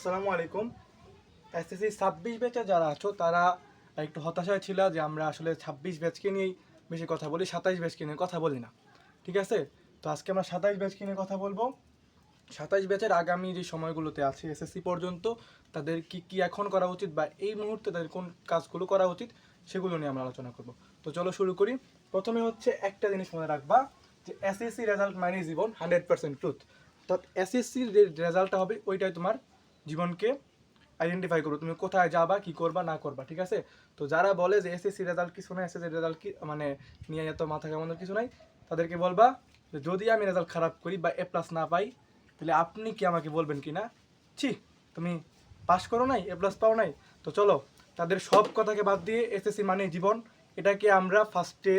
আসসালামু আলাইকুম। এসএসসি ছাব্বিশ ব্যাচে যারা আছো, তারা একটু হতাশায় ছিল যে আমরা আসলে ছাব্বিশ ব্যাচকে নিয়েই বেশি কথা বলি, সাতাইশ ব্যাচকে নিয়ে কথা বলি না। ঠিক আছে? তো আজকে আমরা সাতাইশ ব্যাচকে নিয়ে কথা বলব। সাতাইশ ব্যাচের আগামী যে সময়গুলোতে আছে এসএসসি পর্যন্ত, তাদের কি কি এখন করা উচিত বা এই মুহূর্তে তাদের কোন কাজগুলো করা উচিত, সেগুলো নিয়ে আমরা আলোচনা করব। তো চলো শুরু করি। প্রথমে হচ্ছে একটা জিনিস মনে রাখবা যে এসএসসি রেজাল্ট মানে জীবন হান্ড্রেড পার্সেন্ট ট্রুথ তো এসএসসির যে রেজাল্টটা হবে, ওইটাই তোমার জীবনকে আইডেন্টিফাই করো তুমি কোথায় যাবা, কি করবা, না করবা, ঠিক আছে? তো যারা বলে যে এসএসসি রেজাল্ট কিছু না এসএসসি রেজাল্ট কি মানে নিয়ে এত মাথা কামানোর কিছু নাই, তাদেরকে বলবা যে যদি আমি রেজাল্ট খারাপ করি বা এ প্লাস না পাই, তাহলে আপনি কি আমাকে বলবেন কি না? ছি, তুমি পাস করো নাই এ প্লাস পাও নাই, তো চলো, তাদের সব কথাকে বাদ দিয়ে এসএসসি মানে জীবন। এটাকে আমরা ফার্স্টে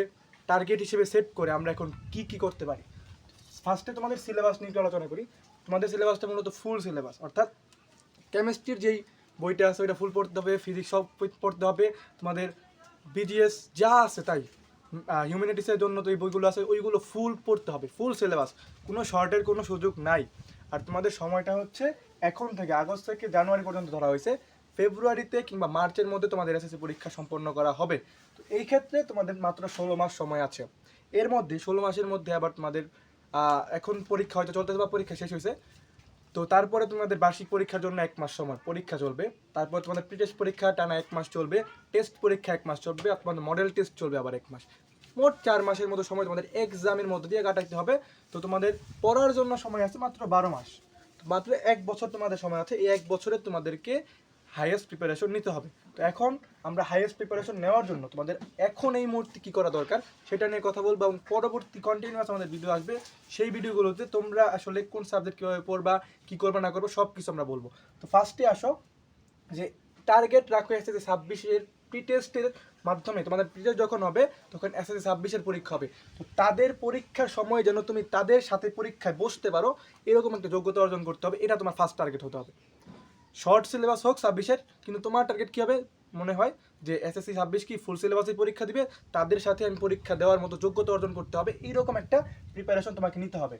টার্গেট হিসেবে সেট করে আমরা এখন কি কি করতে পারি। ফার্স্টে তোমাদের সিলেবাস নিয়ে আলোচনা করি। তোমাদের সিলেবাসটা মূলত ফুল সিলেবাস অর্থাৎ কেমিস্ট্রির যেই বইটা আছে, ওইটা ফুল পড়তে হবে ফিজিক্স সব পড়তে হবে। তোমাদের বিজিএস যা আছে তাই হিউম্যানিটিসের জন্য তো এই বইগুলো আছে, ওইগুলো ফুল পড়তে হবে ফুল সিলেবাস কোনো শর্টের কোনো সুযোগ নাই। আর তোমাদের সময়টা হচ্ছে এখন থেকে, আগস্ট থেকে জানুয়ারি পর্যন্ত ধরা হয়েছে। ফেব্রুয়ারিতে কিংবা মার্চের মধ্যে তোমাদের এসএসসি পরীক্ষা সম্পন্ন করা হবে। তো এই ক্ষেত্রে তোমাদের মাত্র ষোলো মাস সময় আছে। এর মধ্যে, ষোলো মাসের মধ্যে আবার তোমাদের এখন পরীক্ষা হয়তো চলতে বা পরীক্ষা শেষ হয়েছে। তো তারপরে তোমাদের বার্ষিক পরীক্ষার জন্য এক মাস সময়, পরীক্ষা চলবে। তারপর তোমাদের প্রি টেস্ট পরীক্ষা টানা এক মাস চলবে টেস্ট পরীক্ষা এক মাস চলবে, আর তোমাদের মডেল টেস্ট চলবে আবার এক মাস। মোট চার মাসের মতো সময় তোমাদের এক্সামের মধ্যে দিয়ে কাটাইতে হবে। তো তোমাদের পড়ার জন্য সময় আছে মাত্র বারো মাস। মাত্র এক বছর তোমাদের সময় আছে, এই এক বছরে তোমাদেরকে হাইয়েস্ট প্রিপারেশন নিতে হবে। তো এখন আমরা হাইয়েস্ট প্রিপারেশন নেওয়ার জন্য তোমাদের এখন এই মুহূর্তে কী করা দরকার সেটা নিয়ে কথা বলব এবং পরবর্তী কন্টিনিউয়াস আমাদের ভিডিও আসবে। সেই ভিডিওগুলোতে তোমরা আসলে কোন সাবজেক্ট কীভাবে পড়বা, কী করবা, না করব সব কিছু আমরা বলব। তো ফার্স্টে আসো যে টার্গেট রাখো এসএসসি ছাব্বিশের প্রি টেস্টের মাধ্যমে। তোমাদের প্রি টেস্ট যখন হবে, তখন এসএসসি ছাব্বিশের পরীক্ষা হবে। তো তাদের পরীক্ষার সময় যেন তুমি তাদের সাথে পরীক্ষায় বসতে পারো, এরকম একটা যোগ্যতা অর্জন করতে হবে। এটা তোমার ফার্স্ট টার্গেট হতে হবে। শর্ট সিলেবাস হোক ছাব্বিশের কিন্তু তোমার টার্গেট কী হবে? মনে হয় যে এসএসসি ছাব্বিশ কি ফুল সিলেবাসের পরীক্ষা দিবে? তাদের সাথে আমি পরীক্ষা দেওয়ার মতো যোগ্যতা অর্জন করতে হবে। এইরকম একটা প্রিপারেশন তোমাকে নিতে হবে।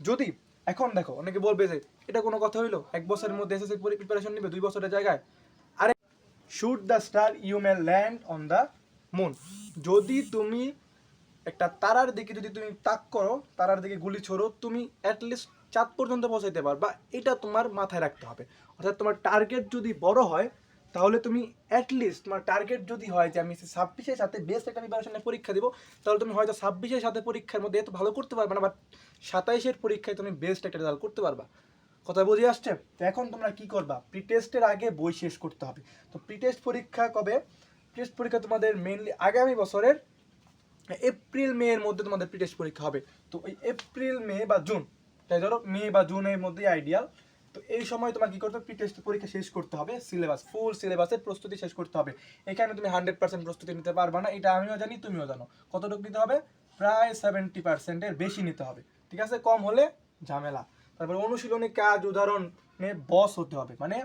যদি, এখন দেখো, অনেকে বলবে যে, এটা কোনো কথা হইল? এক বছরের মধ্যে এসএসসি প্রিপারেশন নিবে দুই বছরের জায়গায়? আরে shoot the star you may land on the moon যদি তুমি একটা তারার দিকে যদি তুমি তাক করো, তারার দিকে গুলি ছোড়ো, তুমি অ্যাটলিস্ট চাঁদ পর্যন্ত পৌঁছাইতে পারবা এটা তোমার মাথায় রাখতে হবে। অর্থাৎ তোমার টার্গেট যদি বড় হয়, তাহলে তুমি অ্যাটলিস্ট তোমার টার্গেট যদি হয় যে আমি ছাব্বিশের সাথে বেস্ট একটা প্রিপারেশনে পরীক্ষা দিব, তাহলে তুমি হয়তো ছাব্বিশের সাথে পরীক্ষার মধ্যে এত ভালো করতে পারবে না বাট সাতাইশের পরীক্ষায় তুমি বেস্ট একটা রেজাল্ট করতে পারবা। কথা বুঝে আসছে? তো এখন তোমরা কি করবা? প্রি টেস্টের আগে বই শেষ করতে হবে। তো প্রি টেস্ট পরীক্ষা কবে? টেস্ট পরীক্ষা তোমাদের মেনলি আগামী বছরের এপ্রিল মে এর মধ্যে তোমাদের প্রি টেস্ট পরীক্ষা হবে। তো ওই এপ্রিল, মে বা জুন তাই ধরো, মে বা জুনের মধ্যেই আইডিয়াল তো এই সময় তোমার কি করতে হবে? প্রি টেস্ট পরীক্ষা শেষ করতে হবে। সিলেবাস ফুল সিলেবাসের প্রস্তুতি শেষ করতে হবে। এখানে তুমি হান্ড্রেড পার্সেন্ট প্রস্তুতি নিতে পারবে না। এটা আমিও জানি, তুমিও জানো। কতটুকু নিতে হবে? প্রায় সেভেন্টি পার্সেন্টের বেশি নিতে হবে। ঠিক আছে? কম হলে ঝামেলা। তারপর অনুশীলনী কাজ, উদাহরণে বস হতে হবে। মানে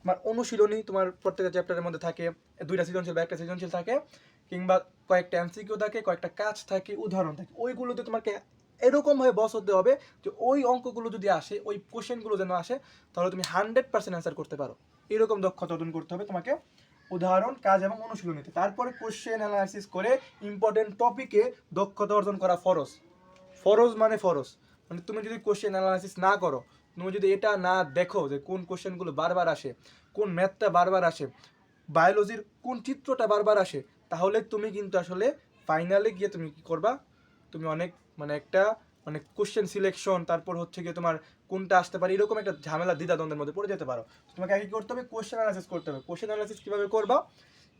তোমার অনুশীলনী তোমার প্রত্যেকটা চ্যাপ্টারের মধ্যে থাকে। দুইটা সৃজনশীল বা একটা সৃজনশীল থাকে। কিংবা কয়েকটা এমসিকিউ থাকে, কয়েকটা কাজ থাকে, উদাহরণ থাকে। ওইগুলোতে তোমাকে এরকমভাবে বস হতে হবে যে ওই অঙ্কগুলো যদি আসে, ওই কোশ্চেনগুলো যেন আসে, তাহলে তুমি হান্ড্রেড পার্সেন্ট অ্যান্সার করতে পারো। এরকম দক্ষতা অর্জন করতে হবে তোমাকে। উদাহরণ, কাজ এবং অনুশীলনীতে তারপরে কোশ্চেন অ্যানালাইসিস করে ইম্পর্টেন্ট টপিকে দক্ষতা অর্জন করা ফরজ। ফরজ মানে ফরজ। মানে তুমি যদি কোশ্চেন অ্যানালাইসিস না করো, তুমি যদি এটা না দেখো যে কোন কোশ্চেনগুলো বারবার আসে, কোন ম্যাথটা বারবার আসে বায়োলজির কোন চিত্রটা বারবার আসে, তাহলে তুমি কিন্তু আসলে ফাইনালে গিয়ে তুমি কি করবা? তুমি অনেক মানে একটা মানে কোশ্চেন সিলেকশন তারপর হচ্ছে গিয়ে তোমার কোনটা আসতে পারে, এরকম একটা ঝামেলা দ্বিধাদ্বন্দ্বের মধ্যে পড়ে যেতে পারো। তোমাকে আগে করতে হবে? কোশ্চেন অ্যানালাইসিস করতে হবে। কোশ্চেন অ্যানালাইসিস কীভাবে করবা?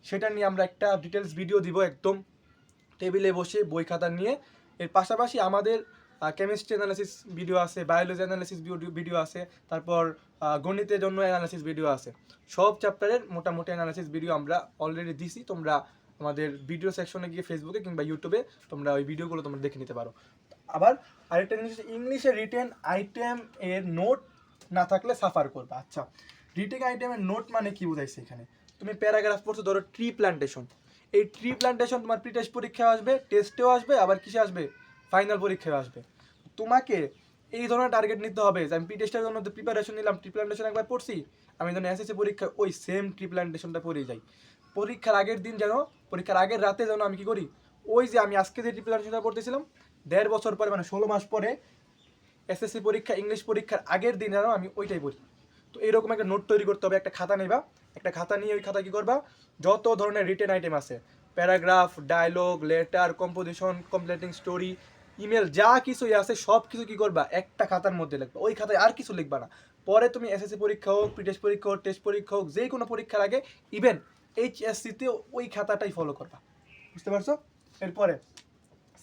সেটা নিয়ে আমরা একটা ডিটেলস ভিডিও দিব একদম। টেবিলে বসে বই খাতা নিয়ে। এর পাশাপাশি আমাদের কেমিস্ট্রি অ্যানালিসিস ভিডিও আছে বায়োলজি অ্যানালিসিস ভিডিও আছে, তারপর গণিতের জন্য অ্যানালিসিস ভিডিও আছে। সব চ্যাপ্টারের মোটামুটি অ্যানালিসিস ভিডিও আমরা অলরেডি দিছি, তোমরা আমাদের ভিডিও সেকশনে গিয়ে ফেসবুকে কিংবা ইউটিউবে তোমরা ওই ভিডিওগুলো তোমরা দেখে নিতে পারো। আবার আরেকটা জিনিস ইংলিশে রিটেন আইটেম এর নোট না থাকলে সাফার করবে। আচ্ছা রিটেন আইটেমের নোট মানে কি বোঝাইছে এখানে? তুমি প্যারাগ্রাফ পড়ছো, ধরো ট্রি প্ল্যান্টেশন এই ট্রি প্ল্যান্টেশন তোমার প্রি টেস্ট পরীক্ষায় আসবে টেস্টেও আসবে, আবার কিসে আসবে? ফাইনাল পরীক্ষায় আসবে। তোমাকে এই ধরনের টার্গেট নিতে হবে যে আমি পি টেস্টের জন্য প্রিপারেশন নিলাম ট্রিপ্লান্টেশন একবার পড়ছি আমি যেন এসএসসি পরীক্ষা ওই সেম ট্রিপ্লান্টেশনটা পড়ে যাই, পরীক্ষার আগের দিন যেন, পরীক্ষার আগের রাতে যেন আমি কি করি, ওই যে আমি আজকে যে ট্রিপ্লান্টেশনটা পড়তেছিলাম দেড় বছর পরে মানে ষোলো মাস পরে, এসএসসি পরীক্ষা, ইংলিশ পরীক্ষার আগের দিন যেন আমি ওইটাই পড়ি। তো এরকম একটা নোট তৈরি করতে হবে, একটা খাতা নেবা, একটা খাতা নিয়ে ওই খাতা কি করবা, যত ধরনের রিটেন আইটেম আছে paragraph dialogue letter composition completing story email যা কিছুই আছে সব কিছু কি করবা, একটা খাতার মধ্যে লিখবা, ওই খাতায় আর কিছু লিখবা না। পরে তুমি এসএসসি পরীক্ষা হোক প্রিটেস্ট পরীক্ষা হোক টেস্ট পরীক্ষা হোক যে কোনো পরীক্ষার আগে ইভেন এইচএসসিতে ওই খাতাটাই ফলো করবা। বুঝতে পারছ? এরপরে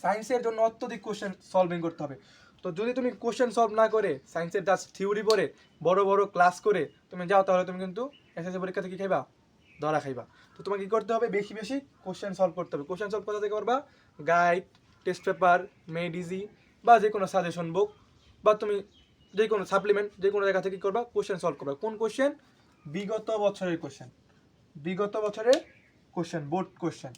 সায়েন্সের জন্য অত্যধিক কোশ্চেন সলভিং করতে হবে। তো যদি তুমি কোশ্চেন সলভ না করে সায়েন্সের জাস্ট থিওরি পড়ে, বড় বড় ক্লাস করে, তুমি যাও তাহলে তুমি কিন্তু এসএসসি পরীক্ষাতে কি খাইবা? ধরা খাইবা। তো তোমাকে কী করতে হবে? বেশি বেশি কোশ্চেন সলভ করতে হবে। কোশ্চেন সলভ কোথা থেকে করবা? গাইড টেস্ট পেপার মেডিজি বা যে কোনো সাজেশন বুক বা তুমি যে কোনো সাপ্লিমেন্ট যে কোনো জায়গা থেকে কি করবা? কোশ্চেন সলভ করবা। কোন কোশ্চেন বিগত বছরের কোশ্চেন বিগত বছরের question board question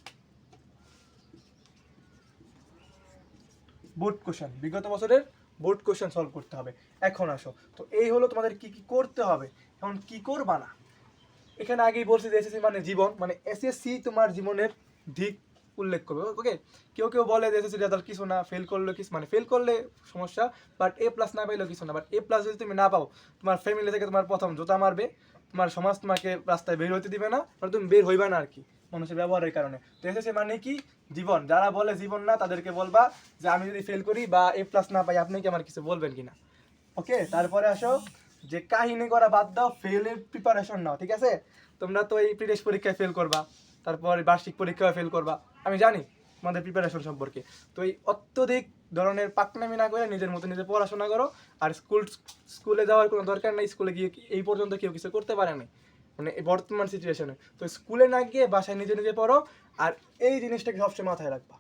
board question বিগত বছরের বোর্ড কোশ্চেন সলভ করতে হবে। এখন আসো। তো এই হলো তোমাদের কি কি করতে হবে। এখন কি করবা না? এখানে আগেই বলছি যে এসএসসি মানে জীবন মানে এসএসসি তোমার জীবনের দিক। উল্লেখ করবে। ওকে কেউ কেউ বলে যে এসএসসি রেজাল্ট কিছু না ফেল করলে কিছু মানে ফেল করলে সমস্যা বাট এ প্লাস না পাইলেও কিছু না। বাট এ প্লাস যদি তুমি না পাও, তোমার ফ্যামিলি থেকে তোমার প্রথম জোতা মারবে, তোমার সমাজ তোমাকে রাস্তায় বের হতে দিবে না মানে তুমি বের হইবা না আর কি মানুষের ব্যবহারের কারণে। তো এসএসসি মানে কি? জীবন। যারা বলে জীবন না, তাদেরকে বলবা যে আমি যদি ফেল করি বা এ প্লাস না পাই, আপনি কি আমার কিছু বলবেন কিনা? ওকে তারপরে আসো, যে কাহিনী করা বাদ দাও ফেলের প্রিপারেশন নাও, ঠিক আছে? তোমরা তো এই প্রিটেস্ট পরীক্ষায় ফেল করবা, তারপর বার্ষিক পরীক্ষায় ফেল করবা। আমি জানি আমাদের প্রিপারেশন সম্পর্কে। তো এই অত্যধিক ধরনের পাকনামি না করে নিজের মতো নিজে পড়াশোনা করো, আর স্কুল স্কুলে যাওয়ার কোনো দরকার নেই স্কুলে গিয়ে এই পর্যন্ত কেউ কিছু করতে পারে না মানে বর্তমান সিচুয়েশনে তো স্কুলে না গিয়ে বাসায় নিজে নিজে পড়ো, আর এই জিনিসটাকে সবসময় মাথায় রাখবা।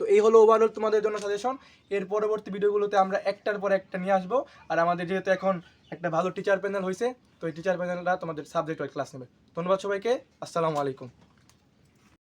তো এই হলো ওভারঅল তোমাদের জন্য সাজেশন এর পরবর্তী ভিডিওগুলোতে আমরা একটার পর একটা নিয়ে আসব, আর আমাদের যেহেতু এখন একটা ভালো টিচার প্যানেল হয়েছে তো এই টিচার প্যানেলটা তোমাদের সাবজেক্ট ওয়াইজ ক্লাস নেবে। ধন্যবাদ সবাইকে, আসসালামু আলাইকুম।